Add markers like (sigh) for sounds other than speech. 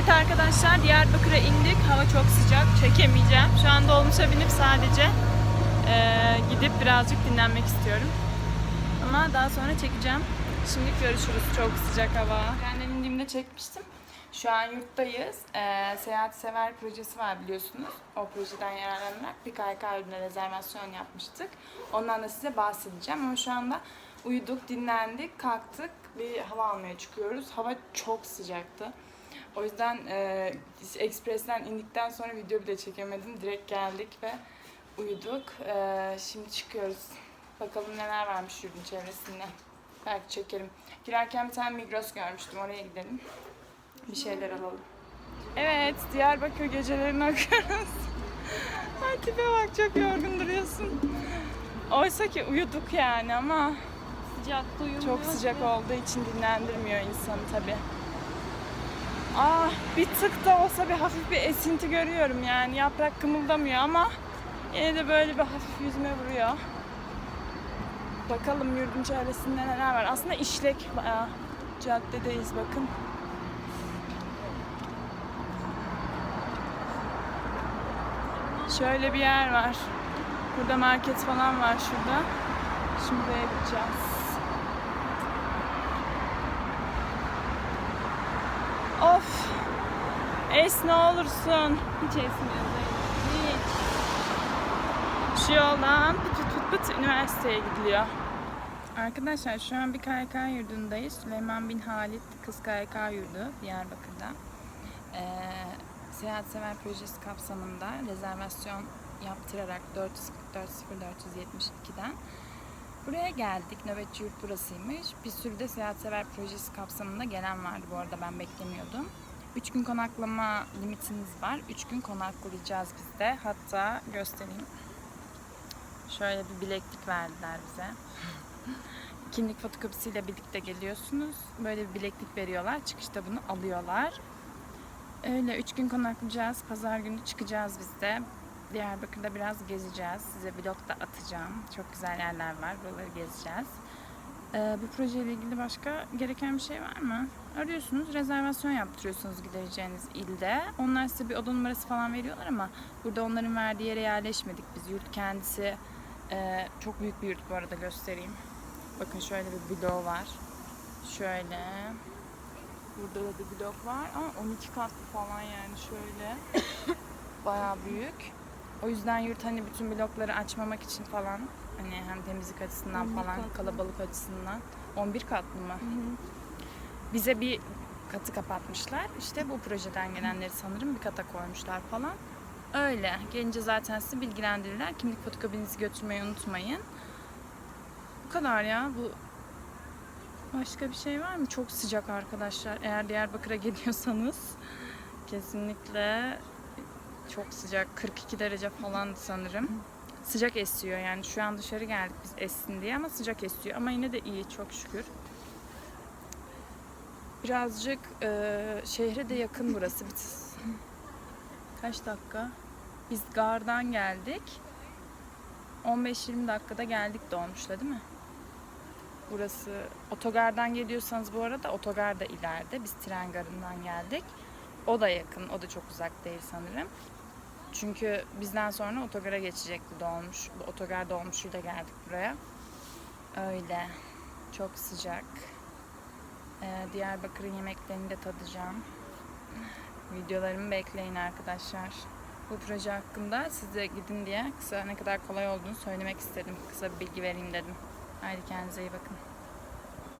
Evet arkadaşlar Diyarbakır'a indik. Hava çok sıcak. Çekemeyeceğim. Şu an dolmuşa binip sadece eee, gidip birazcık dinlenmek istiyorum. Ama daha sonra çekeceğim. Şimdi görüşürüz. Çok sıcak hava. Ben indiğimde çekmiştim. Şu an yurttayız. Eee Seyahat Sever projesi var biliyorsunuz. O projeden yararlanarak bir KYK ürüne rezervasyon yapmıştık. Ondan da size bahsedeceğim. Ama şu anda uyuduk, dinlendik, kalktık. Bir hava almaya çıkıyoruz. Hava çok sıcaktı. O yüzden e, Express'ten indikten sonra video bile çekemedim. Direkt geldik ve uyuduk. E, şimdi çıkıyoruz. Bakalım neler varmış yurdun çevresinde. Belki çekerim. Girerken bir tane Migros görmüştüm. Oraya gidelim. Bir şeyler alalım. Evet, Diyarbakır gecelerini (laughs) akıyoruz. Ay tipe bak çok yorgun duruyorsun. Oysa ki uyuduk yani ama Sıcakta uyumuyor. çok sıcak olduğu için dinlendirmiyor insanı tabi. Ah bir tık da olsa bir hafif bir esinti görüyorum yani yaprak kımıldamıyor ama yine de böyle bir hafif yüzüme vuruyor. Bakalım yurdun çevresinde neler var. Aslında işlek bayağı. Caddedeyiz bakın. Şöyle bir yer var. Burada market falan var şurada. Şimdi buraya gideceğiz. Es ne olursun. Hiç esmiyor. Hiç. Şu yoldan pıt pıt pıt üniversiteye gidiliyor. Arkadaşlar şu an bir KYK yurdundayız. Süleyman bin Halit Kız KYK yurdu Diyarbakır'da. Ee, Seyahat Sever Projesi kapsamında rezervasyon yaptırarak 444-0472'den buraya geldik. Nöbetçi yurt burasıymış. Bir sürü de Seyahat Sever Projesi kapsamında gelen vardı bu arada ben beklemiyordum. 3 gün konaklama limitimiz var. 3 gün konaklayacağız biz de. Hatta göstereyim. Şöyle bir bileklik verdiler bize. (laughs) Kimlik fotokopisiyle birlikte geliyorsunuz. Böyle bir bileklik veriyorlar. Çıkışta bunu alıyorlar. Öyle 3 gün konaklayacağız. Pazar günü çıkacağız biz de. Diyarbakır'da biraz gezeceğiz. Size vlog da atacağım. Çok güzel yerler var. Buraları gezeceğiz. Ee, bu projeyle ilgili başka gereken bir şey var mı? Arıyorsunuz, rezervasyon yaptırıyorsunuz gideceğiniz ilde. Onlar size bir oda numarası falan veriyorlar ama burada onların verdiği yere yerleşmedik biz. Yurt kendisi e, çok büyük bir yurt bu arada göstereyim. Bakın şöyle bir blok var. Şöyle. Burada da bir blok var ama 12 katlı falan yani şöyle. (coughs) Bayağı büyük. O yüzden yurt hani bütün blokları açmamak için falan hani hem temizlik açısından 11 falan katlı. kalabalık açısından 11 katlı mı? Bize bir katı kapatmışlar. İşte bu projeden gelenleri sanırım bir kata koymuşlar falan. Öyle. Gelince zaten sizi bilgilendirirler. Kimlik fotokopinizi götürmeyi unutmayın. Bu kadar ya. Bu Başka bir şey var mı? Çok sıcak arkadaşlar. Eğer Diyarbakır'a (laughs) geliyorsanız kesinlikle çok sıcak. 42 derece falan sanırım. Sıcak esiyor yani. Şu an dışarı geldik biz essin diye ama sıcak esiyor. Ama yine de iyi çok şükür. Birazcık e, şehre de yakın burası. Kaç dakika? Biz gardan geldik. 15-20 dakikada geldik dolmuşla değil mi? Burası otogardan geliyorsanız bu arada otogar da ileride. Biz tren garından geldik. O da yakın. O da çok uzak değil sanırım. Çünkü bizden sonra otogara geçecekti dolmuş. Bu otogar dolmuşuyla geldik buraya. Öyle. Çok sıcak. Ee, Diyarbakır'ın yemeklerini de tadacağım. Videolarımı bekleyin arkadaşlar. Bu proje hakkında size gidin diye kısa ne kadar kolay olduğunu söylemek istedim. Kısa bir bilgi vereyim dedim. Haydi kendinize iyi bakın.